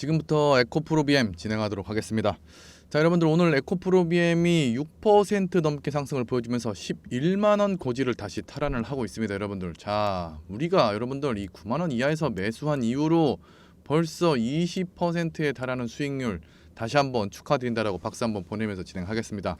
지금부터 에코프로 BM 진행하도록 하겠습니다. 자, 여러분들 오늘 에코프로 BM이 6% 넘게 상승을 보여주면서 11만 원 고지를 다시 탈환을 하고 있습니다, 여러분들. 자, 우리가 여러분들 이 9만 원 이하에서 매수한 이후로 벌써 20%에 달하는 수익률 다시 한번 축하드린다라고 박수 한번 보내면서 진행하겠습니다.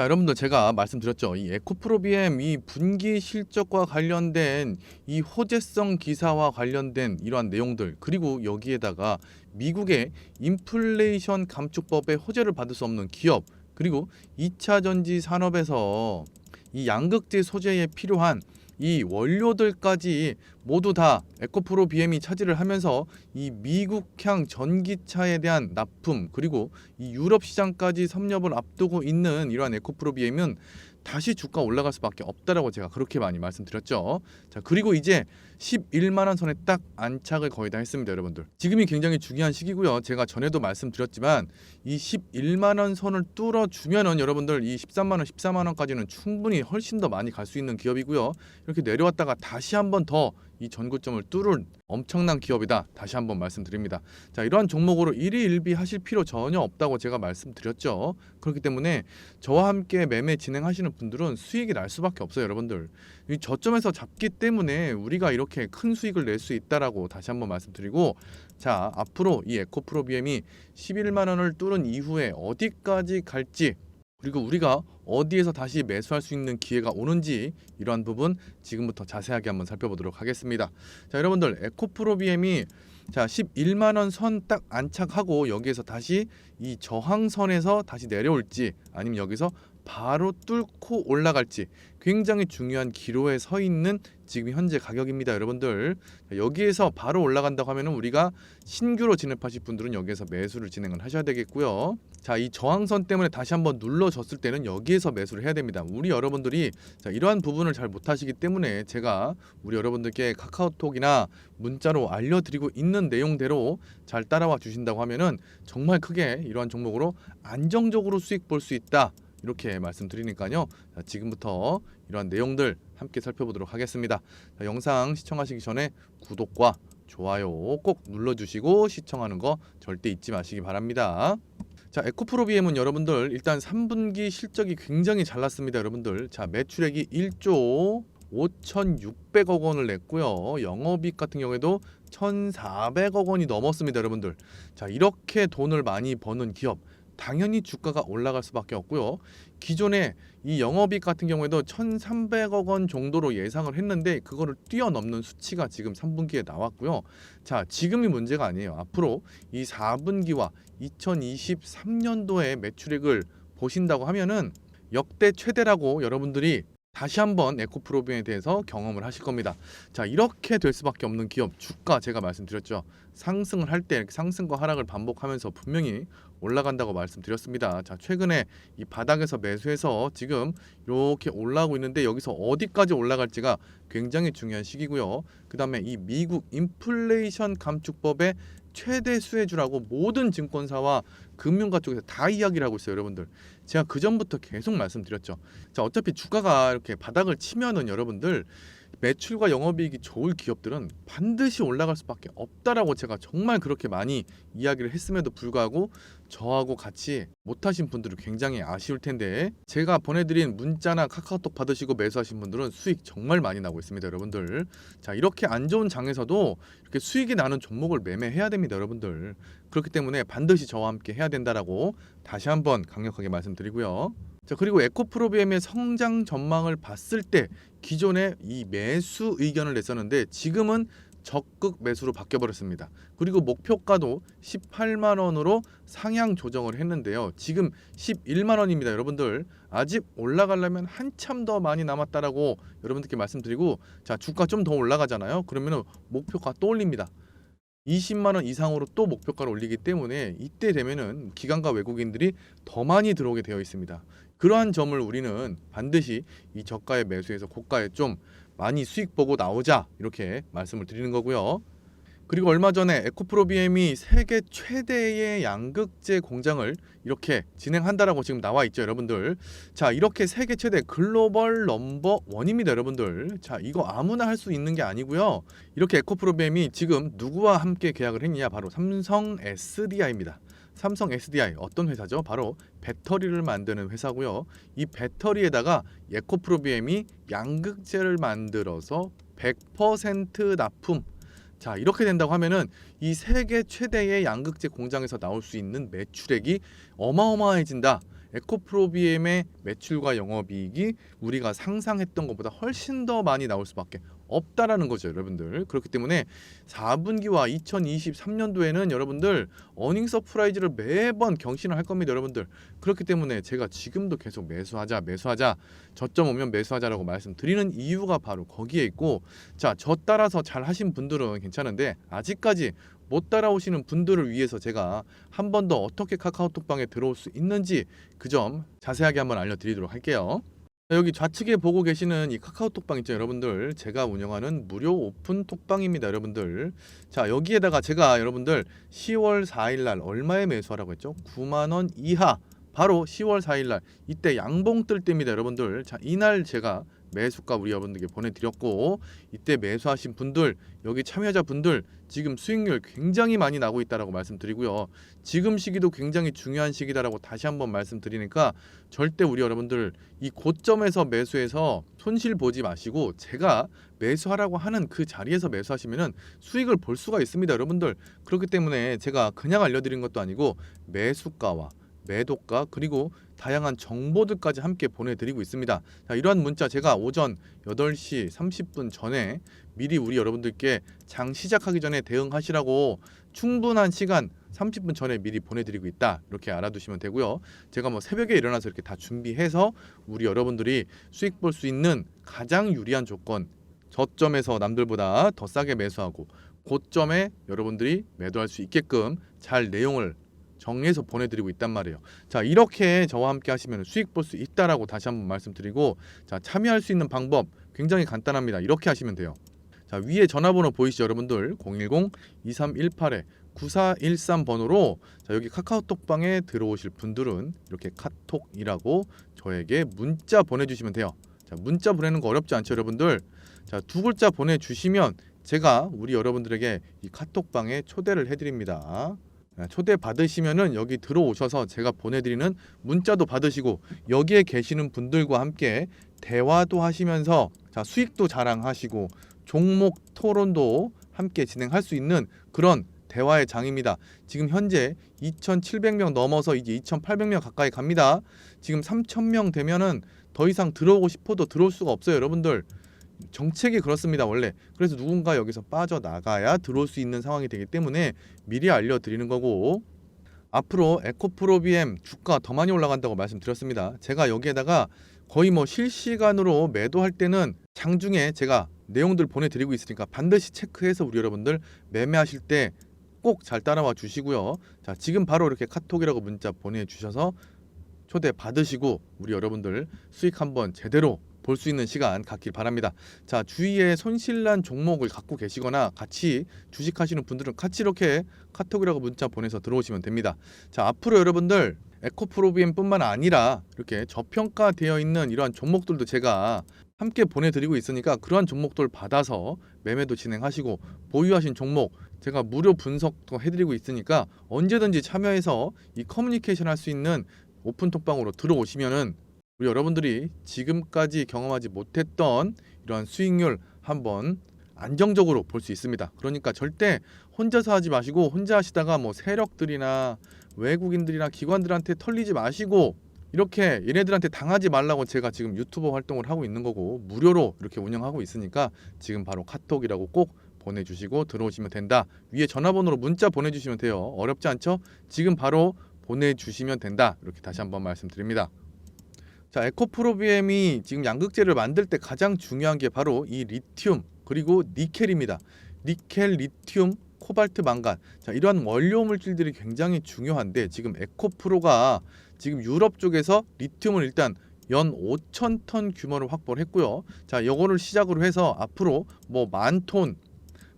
자, 여러분들 제가 말씀드렸죠. 이 에코프로 BM 이 분기 실적과 관련된 이 호재성 기사와 관련된 이러한 내용들 그리고 여기에다가 미국의 인플레이션 감축법의 호재를 받을 수 없는 기업 그리고 2차 전지 산업에서 이 양극재 소재에 필요한 이 원료들까지 모두 다 에코프로 BM이 차지를 하면서 이 미국향 전기차에 대한 납품 그리고 이 유럽 시장까지 섭렵을 앞두고 있는 이러한 에코프로 BM은 다시 주가 올라갈 수밖에 없다라고 제가 그렇게 많이 말씀드렸죠. 자 그리고 이제 11만 원 선에 딱 안착을 거의 다 했습니다, 여러분들. 지금이 굉장히 중요한 시기고요. 제가 전에도 말씀드렸지만 이 11만 원 선을 뚫어 주면은 여러분들 이 13만 원, 14만 원까지는 충분히 훨씬 더 많이 갈 수 있는 기업이고요. 이렇게 내려왔다가 다시 한번 더 이 전고점을 뚫을 엄청난 기업이다. 다시 한번 말씀드립니다. 자, 이러한 종목으로 일희일비 하실 필요 전혀 없다고 제가 말씀드렸죠. 그렇기 때문에 저와 함께 매매 진행하시는 분들은 수익이 날 수밖에 없어요, 여러분들. 이 저점에서 잡기 때문에 우리가 이렇게 큰 수익을 낼 수 있다라고 다시 한번 말씀드리고 자, 앞으로 이 에코프로 BM이 11만 원을 뚫은 이후에 어디까지 갈지 그리고 우리가 어디에서 다시 매수할 수 있는 기회가 오는지 이러한 부분 지금부터 자세하게 한번 살펴보도록 하겠습니다. 자, 여러분들 에코프로 BM이 자 11만 원 선 딱 안착하고 여기에서 다시 이 저항선에서 다시 내려올지 아니면 여기서 바로 뚫고 올라갈지 굉장히 중요한 기로에 서 있는 지금 현재 가격입니다, 여러분들. 자, 여기에서 바로 올라간다고 하면은 우리가 신규로 진입하실 분들은 여기에서 매수를 진행을 하셔야 되겠고요. 자, 이 저항선 때문에 다시 한번 눌러졌을 때는 여기에서 매수를 해야 됩니다. 우리 여러분들이 자, 이러한 부분을 잘 못하시기 때문에 제가 우리 여러분들께 카카오톡이나 문자로 알려드리고 있는 내용대로 잘 따라와 주신다고 하면은 정말 크게 이러한 종목으로 안정적으로 수익 볼 수 있다. 이렇게 말씀드리니까요. 자, 지금부터 이러한 내용들 함께 살펴보도록 하겠습니다. 자, 영상 시청하시기 전에 구독과 좋아요 꼭 눌러주시고 시청하는 거 절대 잊지 마시기 바랍니다. 자, 에코프로 BM은 여러분들 일단 3분기 실적이 굉장히 잘 났습니다, 여러분들. 자, 매출액이 1조 5,600억 원을 냈고요. 영업이익 같은 경우에도 1,400억 원이 넘었습니다, 여러분들. 자, 이렇게 돈을 많이 버는 기업 당연히 주가가 올라갈 수밖에 없고요. 기존에 이 영업이익 같은 경우에도 1,300억 원 정도로 예상을 했는데 그거를 뛰어넘는 수치가 지금 3분기에 나왔고요. 자, 지금이 문제가 아니에요. 앞으로 이 4분기와 2023년도의 매출액을 보신다고 하면은 역대 최대라고 여러분들이 다시 한번 에코프로비에 대해서 경험을 하실 겁니다. 자, 이렇게 될 수밖에 없는 기업 주가 제가 말씀드렸죠. 상승을 할 때 상승과 하락을 반복하면서 분명히 올라간다고 말씀드렸습니다. 자, 최근에 이 바닥에서 매수해서 지금 이렇게 올라오고 있는데 여기서 어디까지 올라갈지가 굉장히 중요한 시기고요. 그다음에 이 미국 인플레이션 감축법의 최대 수혜주라고 모든 증권사와 금융가 쪽에서 다 이야기를 하고 있어요, 여러분들. 제가 그 전부터 계속 말씀드렸죠. 자, 어차피 주가가 이렇게 바닥을 치면은 여러분들 매출과 영업이익이 좋을 기업들은 반드시 올라갈 수밖에 없다라고 제가 정말 그렇게 많이 이야기를 했음에도 불구하고 저하고 같이 못하신 분들은 굉장히 아쉬울 텐데 제가 보내드린 문자나 카카오톡 받으시고 매수하신 분들은 수익 정말 많이 나고 있습니다, 여러분들. 자 이렇게 안 좋은 장에서도 이렇게 수익이 나는 종목을 매매해야 됩니다, 여러분들. 그렇기 때문에 반드시 저와 함께 해야 된다라고 다시 한번 강력하게 말씀드리고요. 자 그리고 에코프로비엠의 성장 전망을 봤을 때 기존에 이 매수 의견을 냈었는데 지금은 적극 매수로 바뀌어 버렸습니다. 그리고 목표가도 18만 원으로 상향 조정을 했는데요. 지금 11만 원입니다, 여러분들. 아직 올라가려면 한참 더 많이 남았다라고 여러분들께 말씀드리고 자, 주가 좀 더 올라가잖아요. 그러면은 목표가 또 올립니다. 20만 원 이상으로 또 목표가를 올리기 때문에 이때 되면은 기관과 외국인들이 더 많이 들어오게 되어 있습니다. 그러한 점을 우리는 반드시 이 저가에 매수해서 고가에 좀 많이 수익 보고 나오자 이렇게 말씀을 드리는 거고요. 그리고 얼마 전에 에코프로비엠이 세계 최대의 양극재 공장을 이렇게 진행한다라고 지금 나와 있죠, 여러분들. 자, 이렇게 세계 최대 글로벌 넘버 원입니다, 여러분들. 자, 이거 아무나 할 수 있는 게 아니고요. 이렇게 에코프로비엠이 지금 누구와 함께 계약을 했느냐? 바로 삼성 SDI입니다. 삼성 SDI 어떤 회사죠? 바로 배터리를 만드는 회사고요. 이 배터리에다가 에코프로비엠이 양극재를 만들어서 100% 납품 자 이렇게 된다고 하면은 이 세계 최대의 양극재 공장에서 나올 수 있는 매출액이 어마어마해진다. 에코프로비엠의 매출과 영업이익이 우리가 상상했던 것보다 훨씬 더 많이 나올 수밖에 없다라는 거죠, 여러분들. 그렇기 때문에 4분기와 2023년도에는 여러분들 어닝 서프라이즈를 매번 경신을 할 겁니다, 여러분들. 그렇기 때문에 제가 지금도 계속 매수하자, 매수하자, 저점 오면 매수하자라고 말씀드리는 이유가 바로 거기에 있고, 자, 저 따라서 잘 하신 분들은 괜찮은데 아직까지 못 따라오시는 분들을 위해서 제가 한 번 더 어떻게 카카오톡방에 들어올 수 있는지 그 점 자세하게 한번 알려드리도록 할게요. 자, 여기 좌측에 보고 계시는 이 카카오톡방 있죠 여러분들? 제가 운영하는 무료 오픈 톡방입니다 여러분들. 자 여기에다가 제가 여러분들 10월 4일날 얼마에 매수하라고 했죠? 9만원 이하. 바로 10월 4일날. 이때 양봉 뜰 때입니다 여러분들. 자 이날 제가 매수가 우리 여러분들께 보내드렸고 이때 매수하신 분들 여기 참여자 분들 지금 수익률 굉장히 많이 나고 있다라고 말씀드리고요. 지금 시기도 굉장히 중요한 시기다라고 다시 한번 말씀드리니까 절대 우리 여러분들 이 고점에서 매수해서 손실 보지 마시고 제가 매수하라고 하는 그 자리에서 매수하시면은 수익을 볼 수가 있습니다 여러분들. 그렇기 때문에 제가 그냥 알려드린 것도 아니고 매수가와 매도가 그리고 다양한 정보들까지 함께 보내드리고 있습니다. 자, 이러한 문자 제가 오전 8시 30분 전에 미리 우리 여러분들께 장 시작하기 전에 대응하시라고 충분한 시간 30분 전에 미리 보내드리고 있다 이렇게 알아두시면 되고요. 제가 뭐 새벽에 일어나서 이렇게 다 준비해서 우리 여러분들이 수익 볼 수 있는 가장 유리한 조건 저점에서 남들보다 더 싸게 매수하고 고점에 여러분들이 매도할 수 있게끔 잘 내용을 정리해서 보내드리고 있단 말이에요. 자 이렇게 저와 함께 하시면 수익 볼 수 있다라고 다시 한번 말씀드리고 자 참여할 수 있는 방법 굉장히 간단합니다. 이렇게 하시면 돼요. 자 위에 전화번호 보이시죠 여러분들 010-2318에 9413 번호로 자 여기 카카오톡방에 들어오실 분들은 이렇게 카톡이라고 저에게 문자 보내주시면 돼요. 자 문자 보내는 거 어렵지 않죠 여러분들. 자두 글자 보내주시면 제가 우리 여러분들에게 이 카톡방에 초대를 해드립니다. 아, 초대 받으시면은 여기 들어오셔서 제가 보내드리는 문자도 받으시고 여기에 계시는 분들과 함께 대화도 하시면서 자 수익도 자랑하시고 종목 토론도 함께 진행할 수 있는 그런 대화의 장입니다. 지금 현재 2,700명 넘어서 이제 2,800명 가까이 갑니다. 지금 3,000명 되면은 더 이상 들어오고 싶어도 들어올 수가 없어요, 여러분들. 정책이 그렇습니다. 원래 그래서 누군가 여기서 빠져나가야 들어올 수 있는 상황이 되기 때문에 미리 알려드리는 거고 앞으로 에코프로비엠 주가 더 많이 올라간다고 말씀드렸습니다. 제가 여기에다가 거의 뭐 실시간으로 매도할 때는 장중에 제가 내용들 보내드리고 있으니까 반드시 체크해서 우리 여러분들 매매하실 때 꼭 잘 따라와 주시고요. 자 지금 바로 이렇게 카톡이라고 문자 보내주셔서 초대 받으시고 우리 여러분들 수익 한번 제대로 볼 수 있는 시간 갖길 바랍니다. 자 주위에 손실난 종목을 갖고 계시거나 같이 주식하시는 분들은 같이 이렇게 카톡이라고 문자 보내서 들어오시면 됩니다. 자 앞으로 여러분들 에코프로비엠뿐만 아니라 이렇게 저평가되어 있는 이러한 종목들도 제가 함께 보내드리고 있으니까 그러한 종목들 받아서 매매도 진행하시고 보유하신 종목 제가 무료 분석도 해드리고 있으니까 언제든지 참여해서 이 커뮤니케이션 할 수 있는 오픈 톡방으로 들어오시면은 우리 여러분들이 지금까지 경험하지 못했던 이러한 수익률 한번 안정적으로 볼 수 있습니다. 그러니까 절대 혼자서 하지 마시고 혼자 하시다가 뭐 세력들이나 외국인들이나 기관들한테 털리지 마시고 이렇게 얘네들한테 당하지 말라고 제가 지금 유튜버 활동을 하고 있는 거고 무료로 이렇게 운영하고 있으니까 지금 바로 카톡이라고 꼭 보내주시고 들어오시면 된다. 위에 전화번호로 문자 보내주시면 돼요. 어렵지 않죠? 지금 바로 보내주시면 된다. 이렇게 다시 한번 말씀드립니다. 자, 에코프로비엠이 지금 양극재를 만들 때 가장 중요한 게 바로 이 리튬 그리고 니켈입니다. 니켈, 리튬, 코발트, 망간. 자, 이러한 원료 물질들이 굉장히 중요한데 지금 에코프로가 지금 유럽 쪽에서 리튬을 일단 연 5천 ton 규모를 확보를 했고요. 자, 요거를 시작으로 해서 앞으로 뭐 만 톤,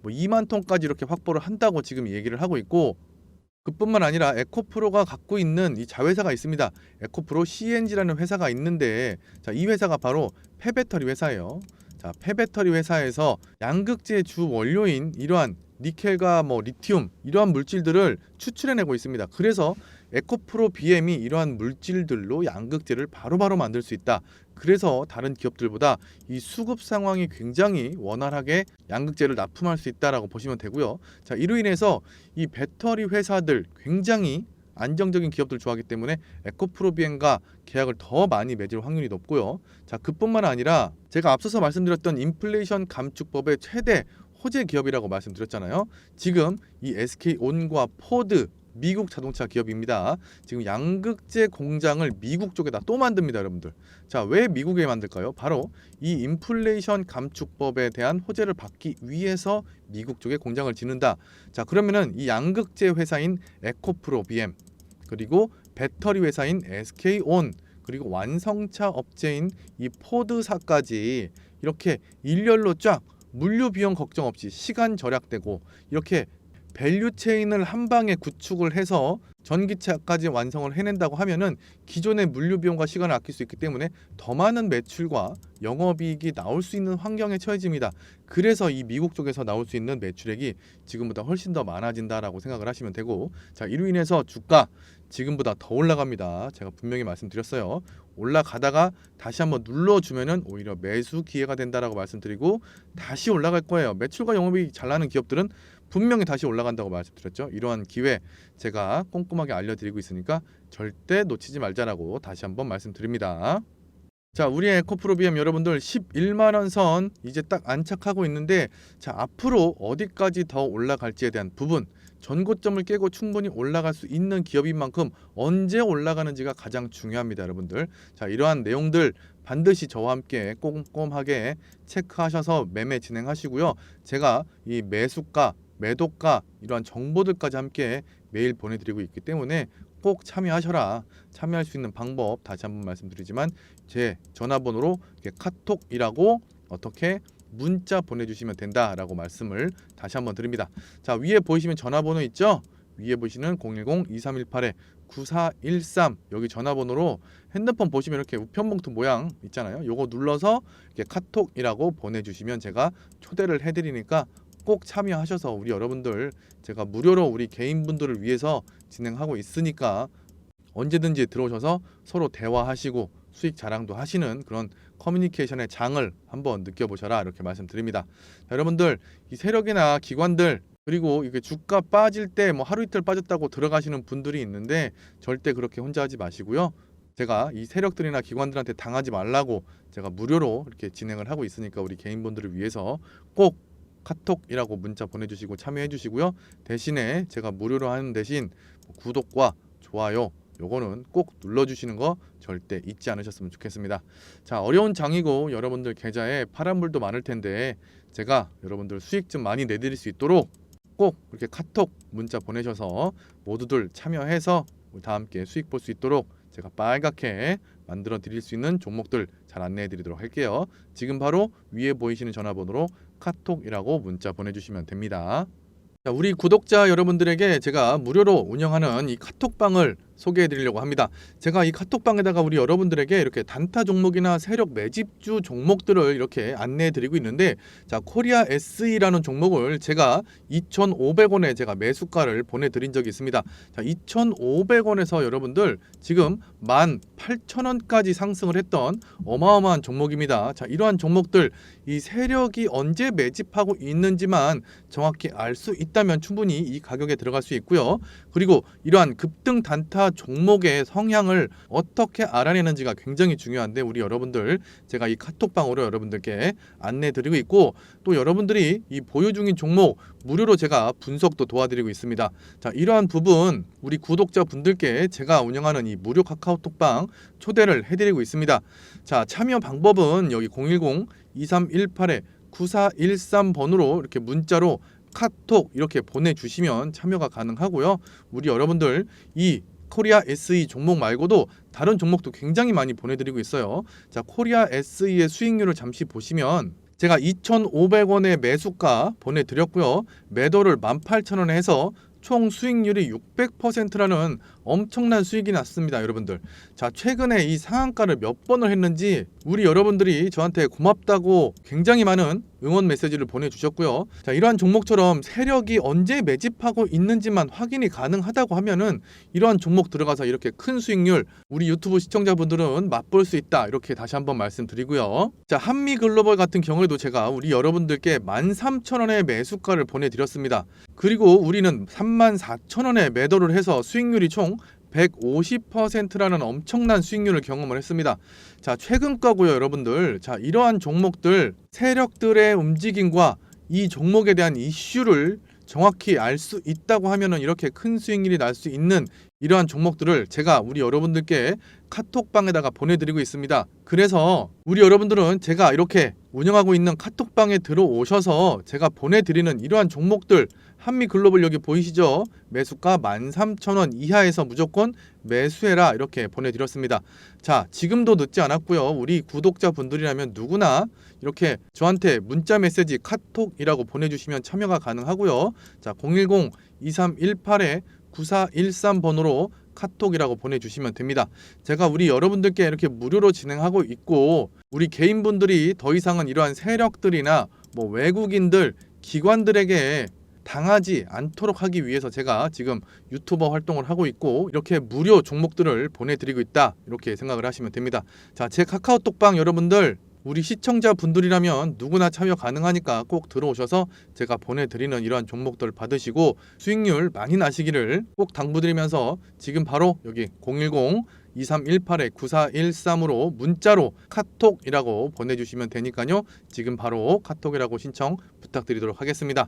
뭐 2만 톤까지 이렇게 확보를 한다고 지금 얘기를 하고 있고 그뿐만 아니라 에코프로가 갖고 있는 이 자회사가 있습니다. 에코프로 CNG라는 회사가 있는데 자, 이 회사가 바로 폐배터리 회사예요. 자, 폐배터리 회사에서 양극재의 주 원료인 이러한 니켈과 뭐 리튬 이러한 물질들을 추출해내고 있습니다. 그래서 에코프로 BM이 이러한 물질들로 양극재를 바로바로 만들 수 있다. 그래서 다른 기업들보다 이 수급 상황이 굉장히 원활하게 양극재를 납품할 수 있다라고 보시면 되고요. 자, 이로 인해서 이 배터리 회사들 굉장히 안정적인 기업들 좋아하기 때문에 에코프로비엔과 계약을 더 많이 맺을 확률이 높고요. 자, 그뿐만 아니라 제가 앞서서 말씀드렸던 인플레이션 감축법의 최대 호재 기업이라고 말씀드렸잖아요. 지금 이 SK온과 포드 미국 자동차 기업입니다. 지금 양극재 공장을 미국 쪽에다 또 만듭니다, 여러분들. 자, 왜 미국에 만들까요? 바로 이 인플레이션 감축법에 대한 호재를 받기 위해서 미국 쪽에 공장을 짓는다. 자, 그러면은 이 양극재 회사인 에코프로 BM 그리고 배터리 회사인 SK온 그리고 완성차 업체인 이 포드사까지 이렇게 일렬로 쫙 물류 비용 걱정 없이 시간 절약되고 이렇게 밸류 체인을 한 방에 구축을 해서 전기차까지 완성을 해낸다고 하면은 기존의 물류 비용과 시간을 아낄 수 있기 때문에 더 많은 매출과 영업이익이 나올 수 있는 환경에 처해집니다. 그래서 이 미국 쪽에서 나올 수 있는 매출액이 지금보다 훨씬 더 많아진다라고 생각을 하시면 되고 자 이로 인해서 주가 지금보다 더 올라갑니다. 제가 분명히 말씀드렸어요. 올라가다가 다시 한번 눌러주면은 오히려 매수 기회가 된다라고 말씀드리고 다시 올라갈 거예요. 매출과 영업이 잘 나는 기업들은 분명히 다시 올라간다고 말씀드렸죠. 이러한 기회 제가 꼼꼼하게 알려드리고 있으니까 절대 놓치지 말자라고 다시 한번 말씀드립니다. 자, 우리의 에코프로비엠 여러분들 11만 원 선 이제 딱 안착하고 있는데 자, 앞으로 어디까지 더 올라갈지에 대한 부분 전고점을 깨고 충분히 올라갈 수 있는 기업인 만큼 언제 올라가는지가 가장 중요합니다, 여러분들. 자, 이러한 내용들 반드시 저와 함께 꼼꼼하게 체크하셔서 매매 진행하시고요. 제가 이 매수가, 매도가 이러한 정보들까지 함께 매일 보내드리고 있기 때문에 꼭 참여하셔라. 참여할 수 있는 방법 다시 한번 말씀드리지만 제 전화번호로 카톡이라고 어떻게 문자 보내주시면 된다라고 말씀을 다시 한번 드립니다. 자 위에 보이시면 전화번호 있죠? 위에 보시는 010-2318-9413 여기 전화번호로 핸드폰 보시면 이렇게 우편봉투 모양 있잖아요. 요거 눌러서 카톡이라고 보내주시면 제가 초대를 해드리니까 꼭 참여하셔서 우리 여러분들 제가 무료로 우리 개인분들을 위해서 진행하고 있으니까 언제든지 들어오셔서 서로 대화하시고 수익 자랑도 하시는 그런 커뮤니케이션의 장을 한번 느껴보셔라 이렇게 말씀드립니다. 자, 여러분들 이 세력이나 기관들 그리고 이게 주가 빠질 때 뭐 하루 이틀 빠졌다고 들어가시는 분들이 있는데 절대 그렇게 혼자 하지 마시고요. 제가 이 세력들이나 기관들한테 당하지 말라고 제가 무료로 이렇게 진행을 하고 있으니까 우리 개인분들을 위해서 꼭 카톡이라고 문자 보내주시고 참여해 주시고요. 대신에 제가 무료로 하는 대신 구독과 좋아요 요거는 꼭 눌러주시는 거 절대 잊지 않으셨으면 좋겠습니다. 자 어려운 장이고 여러분들 계좌에 파란불도 많을 텐데 제가 여러분들 수익 좀 많이 내드릴 수 있도록 꼭 이렇게 카톡 문자 보내셔서 모두들 참여해서 다 함께 수익 볼 수 있도록 제가 빨갛게 만들어 드릴 수 있는 종목들 잘 안내해 드리도록 할게요. 지금 바로 위에 보이시는 전화번호로 카톡이라고 문자 보내주시면 됩니다. 자, 우리 구독자 여러분들에게 제가 무료로 운영하는 이 카톡방을 소개해 드리려고 합니다. 제가 이 카톡방에다가 우리 여러분들에게 이렇게 단타 종목이나 세력 매집주 종목들을 이렇게 안내해 드리고 있는데 자, 코리아 SE라는 종목을 제가 2,500원에 제가 매수가를 보내 드린 적이 있습니다. 자, 2,500원에서 여러분들 지금 18,000원까지 상승을 했던 어마어마한 종목입니다. 자, 이러한 종목들 이 세력이 언제 매집하고 있는지만 정확히 알 수 있다면 충분히 이 가격에 들어갈 수 있고요. 그리고 이러한 급등 단타 종목의 성향을 어떻게 알아내는지가 굉장히 중요한데 우리 여러분들 제가 이 카톡방으로 여러분들께 안내 드리고 있고 또 여러분들이 이 보유 중인 종목 무료로 제가 분석도 도와드리고 있습니다. 자, 이러한 부분 우리 구독자 분들께 제가 운영하는 이 무료 카카오톡방 초대를 해드리고 있습니다. 자, 참여 방법은 여기 010 2318에 9413번으로 이렇게 문자로 카톡 이렇게 보내주시면 참여가 가능하고요. 우리 여러분들 이 코리아 SE 종목 말고도 다른 종목도 굉장히 많이 보내드리고 있어요. 자, 코리아 SE의 수익률을 잠시 보시면 제가 2,500원의 매수가 보내드렸고요. 매도를 18,000원에 해서 총 수익률이 600%라는 엄청난 수익이 났습니다, 여러분들. 자, 최근에 이 상한가를 몇 번을 했는지 우리 여러분들이 저한테 고맙다고 굉장히 많은 응원 메시지를 보내주셨고요. 자, 이러한 종목처럼 세력이 언제 매집하고 있는지만 확인이 가능하다고 하면은 이러한 종목 들어가서 이렇게 큰 수익률 우리 유튜브 시청자분들은 맛볼 수 있다. 이렇게 다시 한번 말씀드리고요. 자, 한미 글로벌 같은 경우에도 제가 우리 여러분들께 13,000원의 매수가를 보내드렸습니다. 그리고 우리는 34,000원에 매도를 해서 수익률이 총 150%라는 엄청난 수익률을 경험을 했습니다. 자, 최근 거고요, 여러분들. 자, 이러한 종목들 세력들의 움직임과 이 종목에 대한 이슈를 정확히 알 수 있다고 하면은 이렇게 큰 수익률이 날 수 있는 이러한 종목들을 제가 우리 여러분들께 카톡방에다가 보내드리고 있습니다. 그래서 우리 여러분들은 제가 이렇게 운영하고 있는 카톡방에 들어오셔서 제가 보내드리는 이러한 종목들 한미 글로벌 여기 보이시죠? 매수가 13,000원 이하에서 무조건 매수해라 이렇게 보내드렸습니다. 자, 지금도 늦지 않았고요. 우리 구독자분들이라면 누구나 이렇게 저한테 문자 메시지 카톡이라고 보내주시면 참여가 가능하고요. 자, 010-2318에 9413번으로 카톡이라고 보내주시면 됩니다. 제가 우리 여러분들께 이렇게 무료로 진행하고 있고 우리 개인분들이 더 이상은 이러한 세력들이나 뭐 외국인들 기관들에게 당하지 않도록 하기 위해서 제가 지금 유튜버 활동을 하고 있고 이렇게 무료 종목들을 보내드리고 있다 이렇게 생각을 하시면 됩니다. 자, 제 카카오톡방 여러분들 우리 시청자 분들이라면 누구나 참여 가능하니까 꼭 들어오셔서 제가 보내드리는 이러한 종목들 받으시고 수익률 많이 나시기를 꼭 당부드리면서 지금 바로 여기 010 2318-9413으로 문자로 카톡이라고 보내주시면 되니까요. 지금 바로 카톡이라고 신청 부탁드리도록 하겠습니다.